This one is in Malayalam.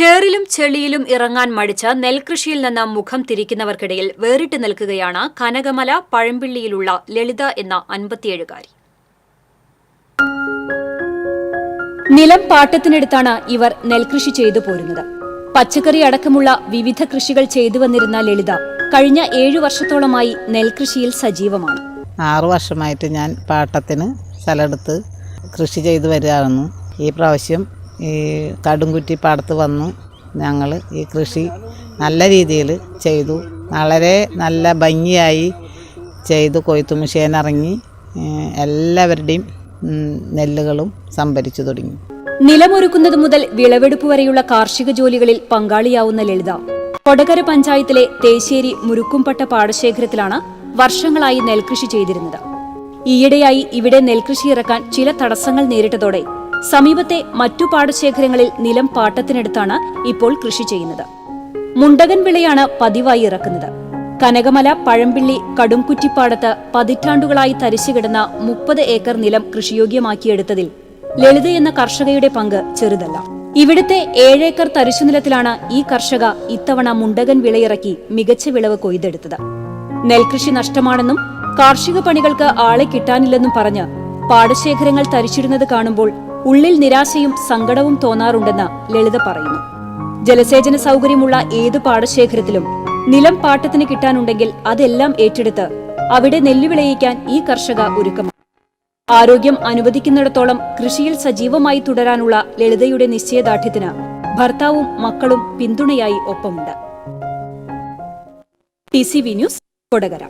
ചേറിലും ചെളിയിലും ഇറങ്ങാൻ മടിച്ച നെൽകൃഷിയിൽ നിന്ന് മുഖം തിരിക്കുന്നവർക്കിടയിൽ വേറിട്ട് നിൽക്കുകയാണ് കനകമല പഴമ്പിള്ളിയിലുള്ള ലളിത എന്ന അൻപത്തിയേഴുകാരി. നിലം പാട്ടത്തിനെടുത്താണ് ഇവർ നെൽകൃഷി ചെയ്തു പോരുന്നത്. പച്ചക്കറി അടക്കമുള്ള വിവിധ കൃഷികൾ ചെയ്തു വന്നിരുന്ന ലളിത കഴിഞ്ഞ ഏഴു വർഷത്തോളമായി നെൽകൃഷിയിൽ സജീവമാണ്. ആറു വർഷമായിട്ട് ഞാൻ പാട്ടത്തിന് സ്ഥലമെടുത്ത് കൃഷി ചെയ്തു വരികയായിരുന്നു ഈ പ്രാവശ്യം ഈ കടുംകുറ്റി പാടത്ത് വന്നു. ഞങ്ങൾ ഈ കൃഷി നല്ല രീതിയിൽ ചെയ്തു. വളരെ നല്ല ഭംഗിയായി ചെയ്തു. കൊയ്ത്തു ഇറങ്ങി എല്ലാവരുടെയും നെല്ലുകളും സംഭരിച്ചു തുടങ്ങി. നിലമൊരുക്കുന്നത് മുതൽ വിളവെടുപ്പ് വരെയുള്ള കാർഷിക ജോലികളിൽ പങ്കാളിയാവുന്ന ലളിത. കൊടകര പഞ്ചായത്തിലെ തേശ്ശേരി മുരുക്കുംപട്ട പാടശേഖരത്തിലാണ് വർഷങ്ങളായി നെൽകൃഷി ചെയ്തിരുന്നത്. ഈയിടെയായി ഇവിടെ നെൽകൃഷി ഇറക്കാൻ ചില തടസ്സങ്ങൾ നേരിട്ടതോടെ സമീപത്തെ മറ്റു പാടശേഖരങ്ങളിൽ നിലം പാട്ടത്തിനെടുത്താണ് ഇപ്പോൾ കൃഷി ചെയ്യുന്നത്. മുണ്ടകൻ വിളയാണ് പതിവായി ഇറക്കുന്നത്. കനകമല പഴമ്പിള്ളി കടുംകുറ്റിപ്പാടത്ത് പതിറ്റാണ്ടുകളായി തരിശുകിടന്ന മുപ്പത് ഏക്കർ നിലം കൃഷിയോഗ്യമാക്കിയെടുത്തതിൽ ലളിത എന്ന കർഷകയുടെ പങ്ക് ചെറുതല്ല. ഇവിടുത്തെ ഏഴേക്കർ തരിശുനിലത്തിലാണ് ഈ കർഷക ഇത്തവണ മുണ്ടകൻ വിളയിറക്കി മികച്ച വിളവ് കൊയ്തെടുത്തത്. നെൽകൃഷി നഷ്ടമാണെന്നും കാർഷിക പണികൾക്ക് ആളെ കിട്ടാനില്ലെന്നും പറഞ്ഞ് പാടശേഖരങ്ങൾ തരിച്ചിടുന്നത് കാണുമ്പോൾ ഉള്ളിൽ നിരാശയും സങ്കടവും തോന്നാറുണ്ടെന്ന് ലളിത പറയുന്നു. ജലസേചന സൗകര്യമുള്ള ഏത് പാടശേഖരത്തിലും നിലം പാട്ടത്തിന് കിട്ടാനുണ്ടെങ്കിൽ അതെല്ലാം ഏറ്റെടുത്ത് അവിടെ നെല്ല് വിളയിക്കാൻ ഈ കർഷക ഒരുക്കം. ആരോഗ്യം അനുവദിക്കുന്നിടത്തോളം കൃഷിയിൽ സജീവമായി തുടരാനുള്ള ലളിതയുടെ നിശ്ചയദാർഢ്യത്തിന് ഭർത്താവും മക്കളും പിന്തുണയായി ഒപ്പമുണ്ട്. T C V news Kodakara.